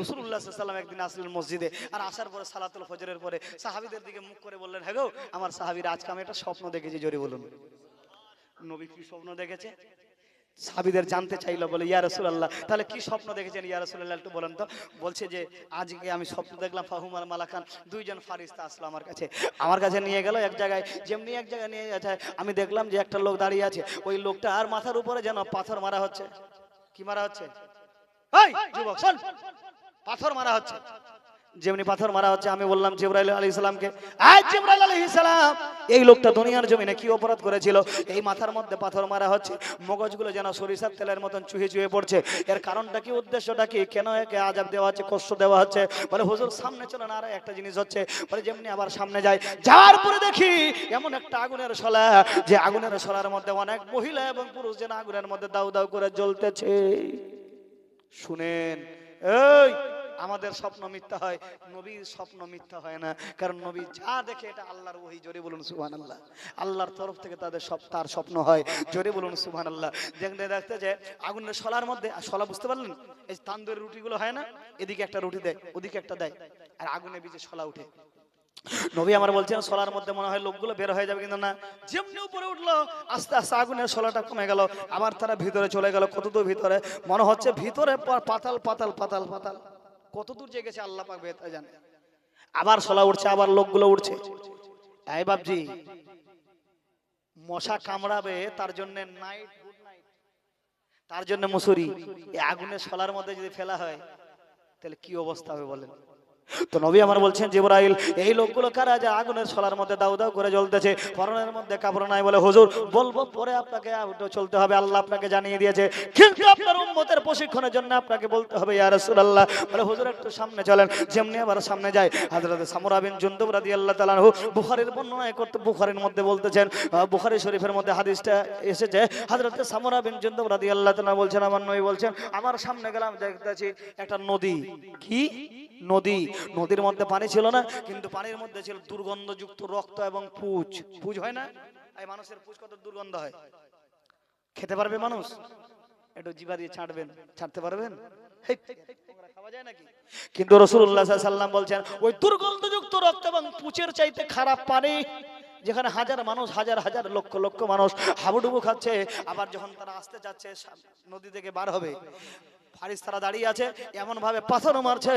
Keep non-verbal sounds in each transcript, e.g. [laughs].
রসুল্লাহ সাল্লাম একদিন আসলেন মসজিদে, আর আসার পরে সালাতুল ফজরের পরে সাহাবিদের দিকে মুখ করে বললেন হ্যাঁ গো, আমার সাহাবিরা আজকে আমি একটা স্বপ্ন দেখেছি, জোরে বলুন। নবী কি স্বপ্ন দেখেছে? সাহাবিদের জানতে চাইলো, বলে, ইয়া রাসূলুল্লাহ, তাহলে কি স্বপ্ন দেখেছেন, ইয়া রাসূলুল্লাহ? একটু বলেন তো। বলছে যে, আজকে আমি স্বপ্ন দেখলাম ফাহুমার মালাকান, দুইজন ফারিস্তা আসলো আমার কাছে। আমার কাছে নিয়ে গেল এক জায়গায়, যেমনি এক জায়গায় নিয়ে যাচ্ছে আমি দেখলাম যে একটা লোক দাঁড়িয়ে আছে, ওই লোকটা আর মাথার উপরে যেন পাথর মারা হচ্ছে। কি মারা হচ্ছে? পাথর মারা হচ্ছে। যেমনি পাথর মারা হচ্ছে, আমি বললাম জিব্রাইল আলী ইসলামকে আজ জিব্রাইল আলী ইসলাম এই লোকটা দুনিয়ার জমিনে কি অপরাধ করেছিল? এই মাথার মধ্যে পাথর মারা হচ্ছে, মগজগুলো যেন সরিষার তেলের মতন চুহে চুহে পড়ছে। এর কারণটা কি, উদ্দেশ্যটা কি, কেন একে আজাব দেওয়া হচ্ছে, কষ্ট দেওয়া হচ্ছে? বলে, হুজুর, সামনে চলে না, আর একটা জিনিস হচ্ছে। বলে, যেমনি আবার সামনে যায় যাওয়ার পরে দেখি এমন একটা আগুনের শলা, যে আগুনের শলার মধ্যে অনেক মহিলা এবং পুরুষ যেন আগুনের মধ্যে দাউ দাউ করে জ্বলতেছে। শুনেন, এই আমাদের স্বপ্ন মিথ্যা হয়, নবীর স্বপ্ন মিথ্যা হয় না। কারণ নবী যা দেখে এটা আল্লাহর ওহি, জোরে বলুন সুবহান আল্লাহ আল্লাহর তরফ থেকে তাদের সব, তার স্বপ্ন হয়, জোরে বলুন সুবহান আল্লাহ দেখতে দেখতে যে আগুনের শলার মধ্যে শলা বুঝতে পারলেন? এই তান্দুরের রুটিগুলো হয় না, এদিকে একটা রুটি দেয়, ওদিকে একটা দেয়, আর আগুনে বিজে শলা উঠে। নবী আমার বলছেন সোলার মধ্যে মনে হয় লোকগুলো বের হয়ে যাবে কিন্তু না। যেমনি উপরে উঠল, আস্তে আস্তে আগুনের সোলাটা কমে গেল, আবার তারা ভিতরে চলে গেল, কতদূর ভিতরে? মনে হচ্ছে ভিতরে পাতাল পাতাল পাতাল পাতাল। পাতাল কতদূর যে গেছে আল্লাহ পাক বেহতা জানে। আবার সলা উঠছে আবার লোকগুলো উঠছে এই বাবজি মশা কামড়াবে, তার জন্য নাইট গুড নাইট তার জন্য মুসুরি। এই আগুনের সলার মধ্যে যদি ফেলা হয়, তাহলে কি অবস্থা হবে বলেন? তো নবী আমার বলছেন, জিবরাইল, এই লোকগুলো কারা যে আগুনের ছলার মধ্যে দাউ দাউ করে জ্বলতেছে? পরনের মধ্যে কাপড় নাই বলে হুজুর, বলব পরে আপনাকে চলতে হবে, আল্লাহ আপনাকে জানিয়ে দিয়েছে। কিন্তু আপনার উম্মতের প্রশিক্ষণের জন্য আপনাকে বলতে হবে, ইয়া রাসূলুল্লাহ। বলে, হুজুর, একটু সামনে চলেন। যেমনি আবার সামনে যায়, হযরত সামরা বিন জুনদুব রাদিয়াল্লাহু তাআলা বুখারীর বর্ণনায় করতে, বুখারীর মধ্যে বলতেছেন বুখারী শরীফের মধ্যে হাদিসটা এসেছে, হযরত সামরা বিন জুনদুব রাদিয়াল্লাহু তাআলা বলছেন, আমার নবী বলছেন, আমার সামনে গেলাম, দেখতেছি একটা নদী। কি? নদী। নদীর মধ্যে পানি ছিল না, কিন্তু পানির মধ্যে ছিল দুর্গন্ধযুক্ত রক্ত এবং পুজ। পুজ হয় না? এই মানুষের পুজ কত দুর্গন্ধ হয়? খেতে পারবে মানুষ? একটু জিভা দিয়ে ছাড়বেন। ছাড়তে পারবেন? কিন্তু রসুল্লাহ সাল্লাম বলছেন, ওই দুর্গন্ধযুক্ত রক্ত এবং পুচের চাইতে খারাপ পানি, যেখানে হাজার মানুষ, হাজার হাজার লক্ষ লক্ষ মানুষ হাবুডুবু খাচ্ছে, আবার যখন তারা আসতে যাচ্ছে নদী থেকে বার হবে ফারিস তারা দাঁড়িয়ে আছে এমন ভাবে পাথর মারছে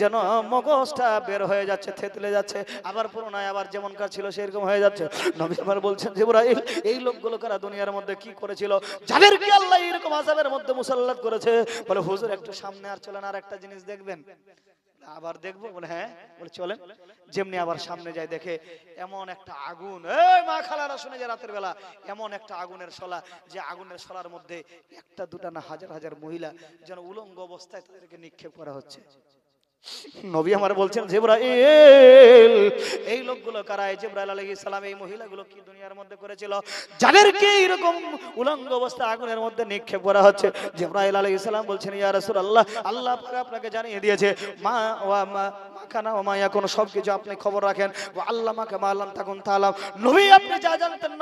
যেন মগজটা বের হয়ে যাচ্ছে, থেতলে যাচ্ছে, আবার পুরোনায় আবার যেমনকার ছিল সেরকম হয়ে যাচ্ছে। নবী আমার বলছেন, জিবরাইল, এই লোকগুলো কারা দুনিয়ার মধ্যে কি করেছিল? যাদের কি আল্লাহ এরকম আজাবের মধ্যে মুসাল্লাত করেছে? বলে, হুজুর, একটু সামনে আর চলেন আর একটা জিনিস দেখবেন। আবার দেখব বলে হ্যাঁ? বলে চলেন। যেমনি আবার সামনে যায় দেখে এমন একটা আগুন। এই মা খালারা শুনে যায় রাতের বেলা এমন একটা আগুনের শলা যে আগুনের শলার মধ্যে একটা দুটা না হাজার হাজার মহিলা যেন উলঙ্গ অবস্থায় তাদেরকে নিক্ষেপ করা হচ্ছে। নবী আমার বলছেন, জেব্রাইল, এই লোকগুলো কারা? জেব্রাইল আলাইহিস সালাম, এই মহিলাগুলো কি দুনিয়ার মধ্যে করেছিল? যাদেরকে এরকম উলঙ্গ অবস্থা আগুনের মধ্যে নিক্ষেপ করা হচ্ছে? জেব্রাইল আলাইহিস সালাম বলছেন, ইয়া রাসূলুল্লাহ, আল্লাহ পাক আপনাকে জানিয়ে দিয়েছে, মা ওয়া মা রাখেন। আপনি যা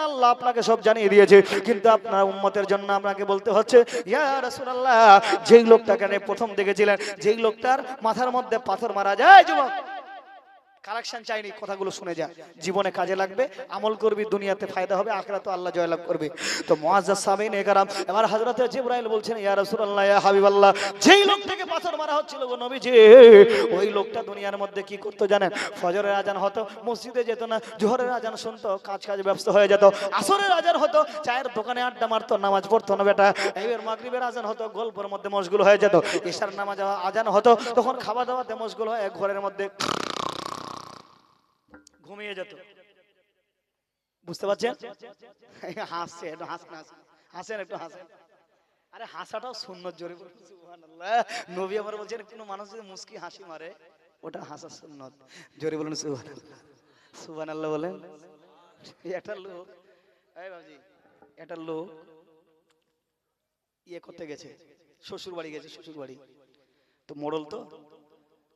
আল্লাহ আপনাকে সব জানিয়ে দিয়েছে। কিন্তু আপনার জন্য আপনাকে বলতে যেই লোকটাকে প্রথম দেখেছিলেন, যেই লোকটার মাথার মধ্যে পাথর মারা যায়, যুবক। কালেকশন চাইনি কথাগুলো শুনে যা। জীবনে কাজে লাগবে আমল করবি দুনিয়াতে ফায়দা হবে আখরা তো আল্লাহ জয়লাভ করবে। তো মুআজ্জাজ সামিন একারাম এবার হযরতে জিবরাইল বলছেন ইয়া রাসূলুল্লাহ ইয়া হাবিবাল্লাহ যেই লোক থেকে পাথর মারা হচ্ছিল গো নবীজি ওই লোকটা দুনিয়ার মধ্যে কি করতে জানেন? ফজরের আজান হতো মসজিদে যেত না জোহরের আজান শুনতো কাজ কাজ ব্যস্ত হয়ে যেত আসরের আজান হতো চায়ের দোকানে আড্ডা মারতো নামাজ পড়তো না বেটা এবার মাগরিবের আজান হতো গল্পের মধ্যে মশগুল হয়ে যেত ঈশার নামাজ আজান হতো তখন খাওয়া দাওয়াতে মশগুল হয়ে ঘরের মধ্যে ঘুমিয়ে যেত। বুঝতে পারছেন? [laughs] হাসছে একটু হাসেন হাসেন হাসেন একটু হাসেন আরে হাসাটাও সুন্নত জোরে নবী আমার বলছেন কোনো মানুষ যদি মুস্কি হাসি মারে ওটা হাসা সুন্নত। জোরে বলুন সুবহানাল্লাহ। সুবহানাল্লাহ বলেন। একটা লোক এই বাবজি একটা লোক ইয়ে করতে গেছে শ্বশুর বাড়ি গেছে শ্বশুর বাড়ি তো মোড়ল তো?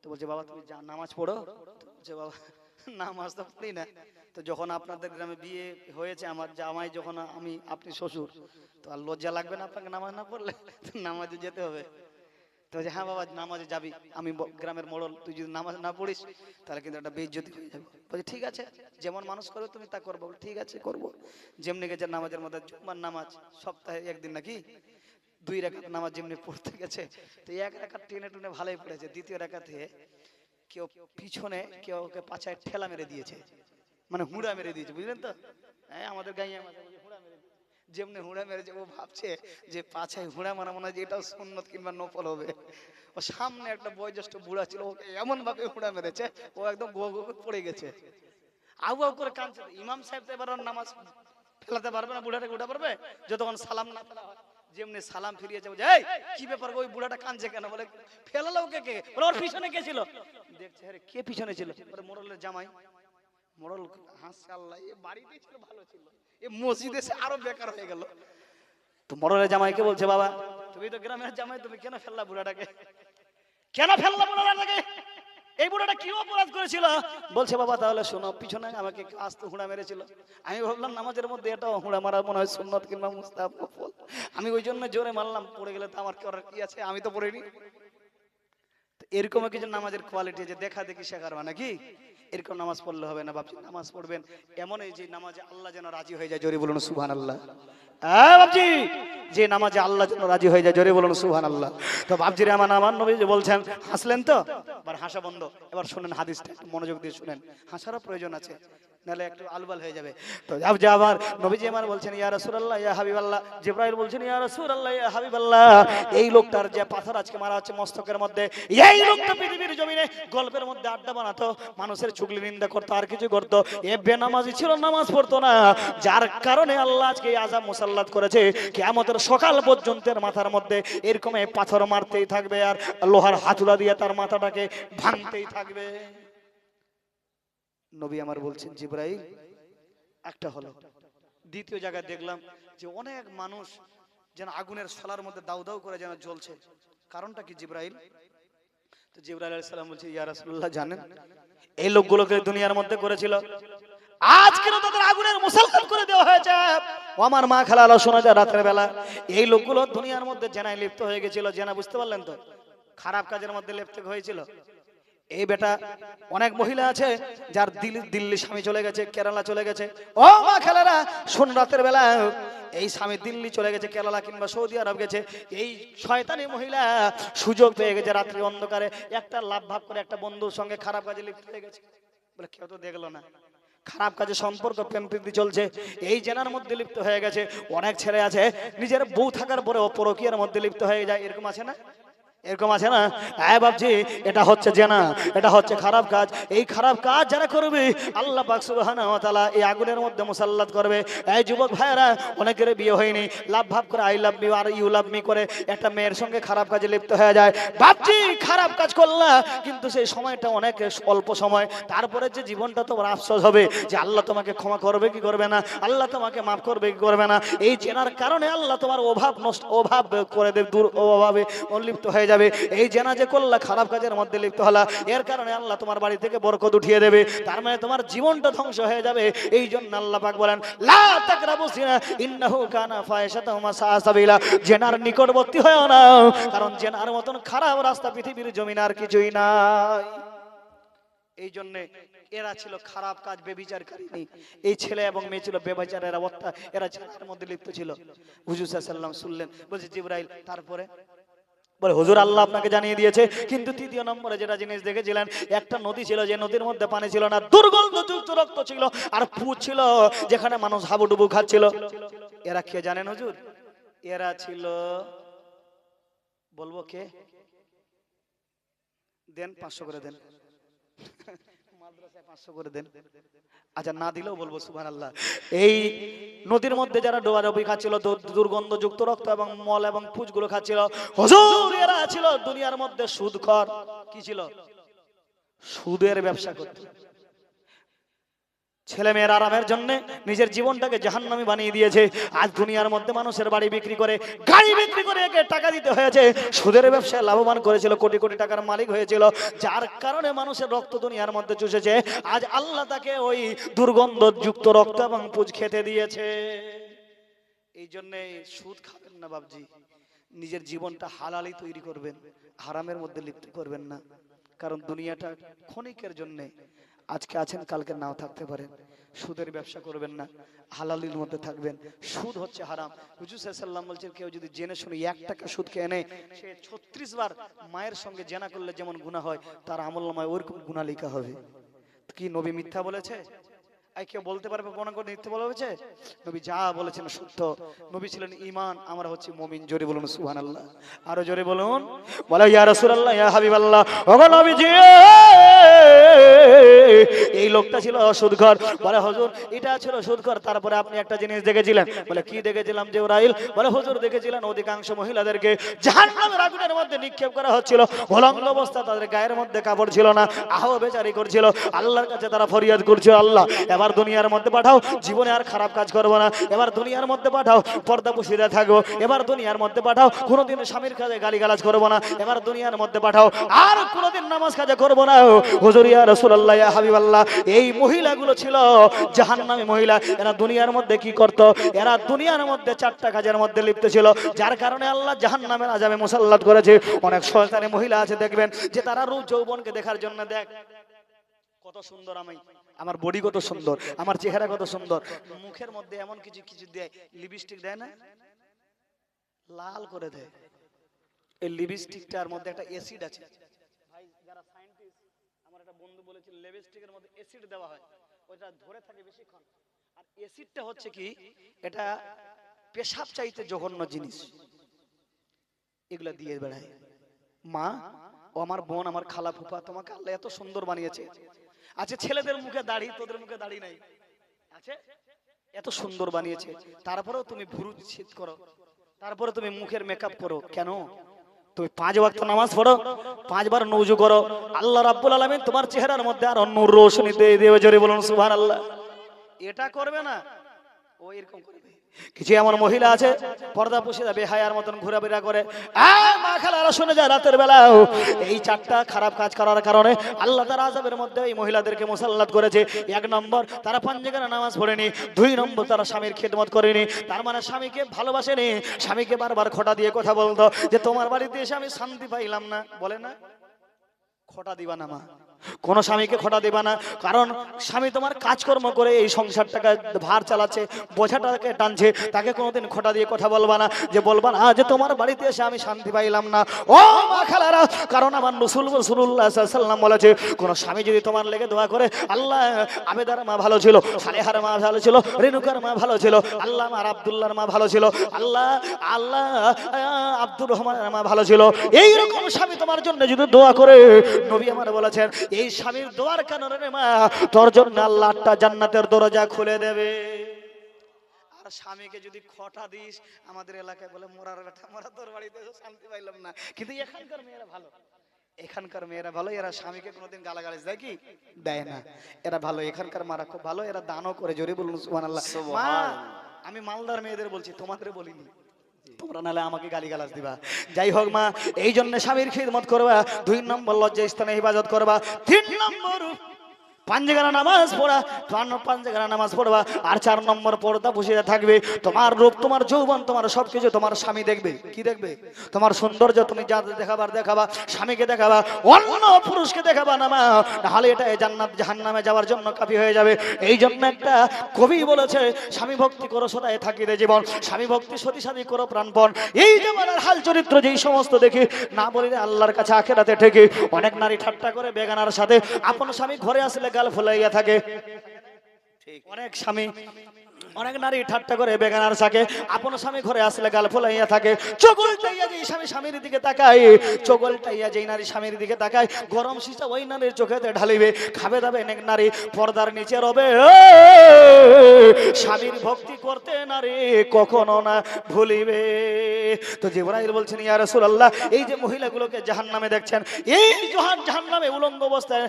তো বলছে বাবা তুমি যা নামাজ পড়ো বলছে বাবা নামাজ তো পড়ি না তো যখন আপনাদের গ্রামে বিয়ে হয়েছে আমার জামাই যখন আমি আপনি শ্বশুর তো আর লজ্জা লাগবে না আপনাকে নামাজ না পড়লে? নামাজে যেতে হবে। তো বলছে, হ্যাঁ বাবা নামাজে যাবি। আমি গ্রামের মোড়ল তুই যদি নামাজ না পড়িস তাহলে কিন্তু একটা বেজ্জতি হয়ে যাবে। বলছে ঠিক আছে যেমন মানুষ করবে তুমি তা করব। ঠিক আছে করব। যেমনি গেছে নামাজের মধ্যে জুম্মার নামাজ সপ্তাহে একদিন নাকি দুই রেখাত নামাজ যেমনি পড়তে গেছে তো এক রেখাত টেনে টুনে ভালোই পড়েছে। দ্বিতীয় রেখাতে কেউ পিছনে কেউ ওকে পাছায় ঠেলা মেরে দিয়েছে। মানে হুড়া মেরে দিয়েছে, বুঝলেন তো? হ্যাঁ আমাদের গাঁয়ে। যেমনি হুড়া মেরেছে, ও ভাবছে যে পাছায় হুড়া মারা মনে হয় যে এটাও সুন্নত কিংবা নফল হবে। ও সামনে একটা বয়োজ্যেষ্ঠ বুড়া ছিল, ওকে এমন ভাবে হুড়া মেরেছে, ও একদম গো গো পড়ে গেছে। আউ আউ করে কাঁদছে। ইমাম সাহেব তো এবার নামাজ ফেলাতে পারবে না, বুড়াটাকে উঠা পারবে? যতক্ষণ সালাম না ফেলা হয়, যেমনি সালাম ফিরিয়েছে, বলছে, এই, কি ব্যাপার ওই বুড়াটা কাঁদছে কেন? বলে, ফেলালো ওকে কে? ওর পিছনে কে ছিল? দেখছে আরে কে পিছনে ছিল? জামাই। আল্লাহ, এ ছিল, ভালো ছিল। এ আরও বেকার হয়ে গেল। তো বলছে, বাবা, তুমি তো গ্রামের জামাই, তুমি কেন ফেললা বুড়াটাকে? কেন ফেললা বুড়াটাকে? এই বুড়াটা কি অপরাধ করেছিল? বলছে, বাবা, তাহলে শোনো, পিছনে আমাকে আস্ত হুড়া মেরেছিল। আমি ভাবলাম, নামাজের মধ্যে এটা হুড়া মারা মনে হয় সুন্নত কিংবা মুস্তাহাব নফল। আমি ওই জন্য জোরে মারলাম, পড়ে গেলে তো আমার কি আছে? আমি তো পড়িনি। এরকম কিছু নামাজের কোয়ালিটি যে দেখা দেখি শেখার নাকি? এরকম নামাজ পড়লে হবে না বাপজি নামাজ পড়বেন। এমন এই যে নামাজে আল্লাহ যেন রাজি হয়ে যায় জোরে বলুন সুবহান আল্লাহ হ্যাঁ যে নামাজে আল্লাহ যেন রাজি হয়ে যায় জোরে বলুন সুহান আল্লাহ তো বাপজিরে আমার আমার নবী যে বলছেন হাসলেন তো? এবার হাসা বন্ধ। এবার শুনেন হাদিসটা মনোযোগ দিয়ে শুনেন। হাসারও প্রয়োজন আছে। নাহলে একটু আলবাল হয়ে যাবে। তো যাব যে আবার নবীজি আমার বলছেন ইয়া রাসূলুল্লাহ ইয়া হাবিবাল্লাহ। জিব্রাইল বলছেন ইয়া রাসূলুল্লাহ ইয়া হাবিবাল্লাহ। এই লোকটার যে পাথর আজকে মারা হচ্ছে মস্তকের মধ্যে এই লোকটা পৃথিবীর জমিনে গল্পের মধ্যে আড্ডা বানাতো মানুষের চুগলি নিন্দা করতো আর কিছু করতো। এ বেনামাজি ছিল নামাজ পড়তো না। যার কারণে আল্লাহ আজকে এই আযাব মুসাল্লাত করেছে কিয়ামতের সকাল পর্যন্তের মাথার মধ্যে এরকম পাথর মারতেই থাকবে আর লোহার হাতুলা দিয়ে তার মাথাটাকে ভাঙতেই থাকবে। নবী আমার বলছেন, জিব্রাইল, একটা হলো। দ্বিতীয় জায়গায় দেখলাম যে অনেক মানুষ যেন আগুনের শলার মধ্যে দাউ দাউ করে যেন জ্বলছে। কারণটা কি জিব্রাইল? তো জিব্রাইল আলাইহিস সালাম বলছে, ইয়া রাসূলুল্লাহ, জানেন, এই লোকগুলোকে দুনিয়ার মধ্যে করেছিল। তাদের আগুনের করে দেওয়া আমার মা খালা শোনা যায় এই লোকগুলো দুনিয়ার মধ্যে লিপ্ত হয়ে বুঝতে পারলেন তো? খারাপ কাজের মধ্যে লিপ্ত হয়েছিল। এই বেটা অনেক মহিলা আছে যার দিল্লি দিল্লি স্বামী চলে গেছে, কেরালা চলে গেছে। ও মা খেলারা, শোন রাতের বেলা, এই স্বামী দিল্লি চলে গেছে, কেরালা কিংবা সৌদি আরব গেছে। এই শয়তানি মহিলা সুযোগ পেয়ে গেছে রাত্রি অন্ধকারে। একটা লাভ ভাব করে একটা বন্ধুর সঙ্গে খারাপ কাজে লিপ্ত হয়ে গেছে। বলে কেউ তো দেখল না। খারাপ কাজে সম্পর্ক প্রেম প্রীতি চলছে। এই জেনার মধ্যে লিপ্ত হয়ে গেছে। অনেক ছেলে আছে, নিজের বউ থাকার পরেও পরকীয়ার মধ্যে লিপ্ত হয়ে যায়। এরকম আছে না? এরকম আছে না? হ্যাঁ ভাবছি এটা হচ্ছে জেনা, এটা হচ্ছে খারাপ কাজ। এই খারাপ কাজ যারা করবে, আল্লাহ পাক এই আগুনের মধ্যে মুসাল্লাত করবে। এই যুবক ভাইয়েরা, অনেকের বিয়ে হয়নি। লাভ ভাব করে, আই লাভ মি আর ইউ লাভ মি করে একটা মেয়ের সঙ্গে খারাপ কাজে লিপ্ত হয়ে যায়। ভাবছি খারাপ কাজ করলা, কিন্তু সেই সময়টা অনেক অল্প সময়। তারপরে যে জীবনটা তোমার আফসোস হবে, যে আল্লাহ তোমাকে ক্ষমা করবে কি করবে না? আল্লাহ তোমাকে মাফ করবে কি করবে না? এই জেনার কারণে আল্লাহ তোমার অভাব নষ্ট, অভাব করে দেবে দূর অভাবে লিপ্ত হয়ে যাবে। এই জেনা যে করলা খারাপ কাজের মধ্যে লিপ্ত হলা। এর কারণে আল্লাহ তোমার বাড়ি থেকে বরকত উঠিয়ে দেবে। তার মানে তোমার জীবনটা ধ্বংস হয়ে যাবে। এই জন্য আল্লাহ পাক বলেন, লা তাকরাবু সিনা, ইন্নাহু কানা ফায়শাতাহু মাসাসাবিলা জেনার নিকটবর্তী হয়ও না, কারণ জেনার মতন খারাপ রাস্তা পৃথিবীর জমিন আর কিছুই নাই। এই জন্য এরা ছিল খারাপ কাজ বেবিচারকারিনী এই ছেলে এবং মেয়ে ছিল বেবাচারের অবস্থা, এরা ছেলের মধ্যে লিপ্ত ছিল। হুজুর সাল্লাম শুনলেন, বলছে, জিব্রাইল, তারপরে? বলে, হুজুর, আল্লাহ আপনাকে জানিয়ে দিয়েছে। কিন্তু তৃতীয় নম্বরে যেটা জিনিস দেখেছিলেন, একটা নদী ছিল যে নদীর মধ্যে পানি ছিল না দুর্গন্ধযুক্ত রক্ত ছিল আর পু ছিল যেখানে মানুষ হাবুডুবু খাচ্ছিল। এরা কে জানেন, হুজুর? এরা ছিল, বলব কে? দেন, পাঁচশো করে দেন। আচ্ছা না দিলেও বলব সুভান আল্লাহ এই নদীর মধ্যে যারা ডোবাডোবি খাচ্ছিল দুর্গন্ধ দুর্গন্ধযুক্ত রক্ত এবং মল এবং ফুচগুলো খাচ্ছিল, হুজুর, এরা ছিল দুনিয়ার মধ্যে সুদখর। কি ছিল? সুদের ব্যবসা করত। ছেলে মেয়ের আরামের জন্য নিজের জীবনটাকে জাহান্নামী বানিয়ে দিয়েছে। আজ দুনিয়ার মধ্যে মানুষের বাড়ি বিক্রি করে, গাড়ি বিক্রি করে একে টাকা দিতে হয়েছে। সুদের ব্যবসায় লাভবান করেছিল, কোটি কোটি টাকার মালিক হয়েছিল। যার কারণে মানুষের রক্ত দুনিয়ার মধ্যে চুষেছে। আজ আল্লাহ তাকে ওই দুর্গন্ধযুক্ত রক্ত এবং পুজ খেতে দিয়েছে। এই জন্যে সুদ খাবেন না বাবজি নিজের জীবনটা হালালি তৈরি করবেন। হারামের মধ্যে লিপ্ত করবেন না। কারণ দুনিয়াটা ক্ষণিকের জন্যে আজকে আছেন, কালকে নাও থাকতে পারেন। সুদের ব্যবসা করবেন না, হালালির মধ্যে থাকবেন। সুদ হচ্ছে হারাম। হুজুর বলছেন, কেউ যদি জেনে শুনে এক টাকা সুদকে এনে সে ছত্রিশ বার মায়ের সঙ্গে জেনা করলে যেমন গুণা হয়, তার আমল নামায় ওরকম গুণা লেখা হবে। কি নবী মিথ্যা বলেছে? আই, কেউ বলতে পারবে বলা হয়েছে? নবী যা বলেছেন সত্য। নবী ছিলেন ইমান আমরা হচ্ছে মমিন। জোরে বলুন সুহান আল্লাহ আরও জোরে বলুন, বলে, ইয়া রাসূলুল্লাহ, ইয়া হাবিবাল্লাহ। ওগো নবীজি এই লোকটা ছিল সুদঘর। বলে, হুজুর, এটা ছিল সুদঘর। তারপরে আপনি একটা জিনিস দেখেছিলেন? বলে, কি দেখেছিলাম যে ওরাইল বলে, হুজুর, দেখেছিলেন অধিকাংশ মহিলাদেরকে জাহান্নামের আগুনের মধ্যে নিক্ষেপ করা হচ্ছিল। অলঙ্গ অবস্থা তাদের গায়ের মধ্যে কাপড় ছিল না আহ বেচারি করছিল। আল্লাহর কাছে তারা ফরিয়াদ করছিল আল্লাহ, এবার দুনিয়ার মধ্যে পাঠাও, জীবনে আর খারাপ কাজ করব না। এবার দুনিয়ার মধ্যে পাঠাও, পর্দা পুষিতে থাকব। এবার দুনিয়ার মধ্যে পাঠাও, কোনোদিন স্বামীর কাজে গালিগালাজ করব না। এবার দুনিয়ার মধ্যে পাঠাও, আর কোনোদিন নামাজ কাজে করব না। হুজুরিয়া রসুল্লাহ ইয়া হাবিবাল্লাহ, এই মহিলাগুলো ছিল জাহান্নামী মহিলা। এরা দুনিয়ার মধ্যে কি করত? এরা দুনিয়ার মধ্যে চারটা কাজের মধ্যে লিপ্ত ছিল, যার কারণে আল্লাহ জাহান্নামের আজামে মুসাল্লাত করেছে। অনেক শয়তানি মহিলা আছে, দেখবেন, যে তারা রূপ যৌবনকে দেখার জন্য দেখ। কত সুন্দর আমি। আমার বডি কত সুন্দর, আমার চেহারা কত সুন্দর। মুখের মধ্যে এমন কিছু কিছু দেয়, লিপস্টিক দেয় না? লাল করে দেয়। এই লিপস্টিকটার মধ্যে একটা অ্যাসিড আছে ভাই যারা সায়েন্টিস্ট আমার একটা বন্ধু বলেছিল মধ্যে অ্যাসিড দেওয়া হয় ওটা ধরে থাকে বেশিক্ষণ। আর অ্যাসিডটা হচ্ছে কি, এটা পেশাব চাইতে জঘন্য জিনিস। এগুলা দিয়ে বেড়ায়। মা, ও আমার বোন, আমার খালা তোমাকে আল্লাহ এত সুন্দর বানিয়েছে। আচ্ছা ছেলেদের মুখে দাড়ি, তোদের মুখে দাড়ি নাই। আছে? এত সুন্দর বানিয়েছে। তারপরেও তুমি ভুরু ছিদ করো। তারপরে তুমি মুখের মেকআপ করো। কেন? তুমি পাঁচ ওয়াক্ত নামাজ পড়ো, পাঁচবার নৌজু করো। আল্লাহ রাব্বুল আলমিন তোমার চেহারার মধ্যে আর অন্য রোশনি দেবে, জোরে বলুন সুভার আল্লাহ এটা করবে না। ও এরকম করবে কিছু এমন মহিলা আছে, পর্দা পুষিদা বেহায়ার মতন ঘোরাফেরা করে। মা খালারা শুনে যায় রাতের বেলাও। এই চারটা খারাপ কাজ করার কারণে আল্লাহ তার আজাবের মধ্যে এই মহিলাদেরকে মুসাল্লাত করেছে। এক নম্বর, তারা পাঞ্জেগানা নামাজ পড়েনি। দুই নম্বর, তারা স্বামীর খেদমত করেনি। তার মানে স্বামীকে ভালোবাসেনি। স্বামীকে বারবার খোটা দিয়ে কথা বলতো যে, তোমার বাড়িতে এসে আমি শান্তি পাইলাম না। বলে না? খোটা দিবা না মা। কোন স্বামীকে খোটা দিবা না। কারণ স্বামী তোমার কাজকর্ম করে এই সংসারটাকে ভার চালাচ্ছে, বোঝাটাকে টানছে, তাকে কোনোদিন খোটা দিয়ে কথা বলবা না, যে বলবা না যে তোমার বাড়িতে এসে আমি শান্তি পাইলাম না। ও মা খালারা, কারণ আমার রসুল রসুল্লাহ সাল্লাম বলেছে, কোন স্বামী যদি তোমার লেগে দোয়া করে, আল্লাহ আবেদার মা ভালো ছিল, সালেহার মা ভালো ছিল, রেণুকার মা ভালো ছিল, আল্লাহ আমার আবদুল্লাহর মা ভালো ছিল, আল্লাহ আল্লাহ, আব্দুর রহমানের মা ভালো ছিল। এইরকম স্বামী তোমার জন্য যদি দোয়া করে, নবী আমার বলেছেন এই স্বামীর দোয়ার কারণে রে মা তোর জন্য আল্লাহ আটটা জান্নাতের দরজা খুলে দেবে। আর স্বামীকে যদি খটা দিস আমাদের এলাকায় বলে মোরার বেটা মোরা তোর বাড়িতে শান্তি পাইলাম না। কিন্তু এখানকার মেয়েরা ভালো। এখানকার মেয়েরা ভালো এরা স্বামীকে কোনোদিন গালাগালি দেয় কি? দেয় না। এরা ভালো এখানকার মারা খুব ভালো এরা দানও করে জোরে বলুন সুবহানাল্লাহ। মা আমি মালদার মেয়েদের বলছি তোমাদের বলিনি। তোমরা নাহলে আমাকে গালি গালাজ দিবা। যাই হোক মা এই জন্য স্বামীর খিদমত করবা, দুই নম্বর লজ্জা স্থানে হেফাজত করবা, তিন নম্বর পাঞ্জেগানা নামাজ পড়া পাঞ্জেগানা নামাজ পড়বা, আর চার নম্বর পর্দা বসে থাকবে। তোমার রূপ, তোমার যৌবন, তোমার সবকিছু তোমার স্বামী দেখবে। কি দেখবে? তোমার সৌন্দর্য তুমি যা দেখাবার, দেখাবা, স্বামীকে দেখাবা, অন্য পুরুষকে দেখাবা না মা। নাহলে এটা জান্নাত, জাহান্নামে যাওয়ার জন্য কাফি হয়ে যাবে। এই জন্য একটা কবি বলেছে, স্বামী ভক্তি করো সদায় থাকি রে জীবন, স্বামী ভক্তি সতী সাথী করো প্রাণপণ। এই জীবনের হাল চরিত্র যেই সমস্ত দেখি, না বলিলে আল্লাহর কাছে আখেরাতে ঠেকে। অনেক নারী ঠাট্টা করে বেগানার সাথে। আপন স্বামী ঘরে আসলে গাল ফুলাইয়া থাকে। অনেক স্বামী অনেক নারী ঠাট্টা করে বেগানার সাকে। আপন স্বামী ঘরে আসলে গাল ফুলাইয়া থাকে। চগলটাইয়া যেই স্বামী স্বামীর দিকে তাকায় চগলটাইয়া যেই নারী স্বামীর দিকে তাকায়, গরম সিসা ওই নারীর চোখেতে ঢালিবে, খাবে দাবে অনেক নারী, পর্দার নিচে রবে। স্বামীর ভক্তি করতে নারী কখনো না ভুলিবে। তো জিবরাইল বলছেন, ইয়া রাসূলুল্লাহ, এই যে মহিলাগুলোকে জাহান্নামে দেখছেন, এই জাহান জাহান্নামে উলঙ্গ অবস্থায়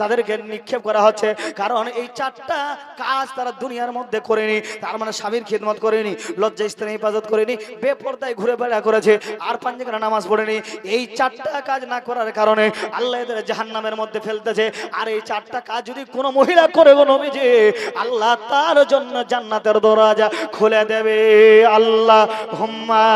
তাদেরকে নিক্ষেপ করা হচ্ছে। কারণ এই চারটা কাজ তারা দুনিয়ার মধ্যে করেনি তার মানে স্বামীর খিদমত করেনি লজ্জা স্থানে হেফাজত করেনি, বেপর্দায় ঘুরে বেড়া করেছে, আর পাঞ্জাগানা নামাজ পড়েনি। এই চারটা কাজ না করার কারণে আল্লাহ এদের জাহান্নামের মধ্যে ফেলতেছে। আর এই চারটা কাজ যদি কোনো মহিলা করে গো যে আল্লাহ তার জন্য জান্নাতের দরজা খুলে দেবে। আল্লাহ হুম্মা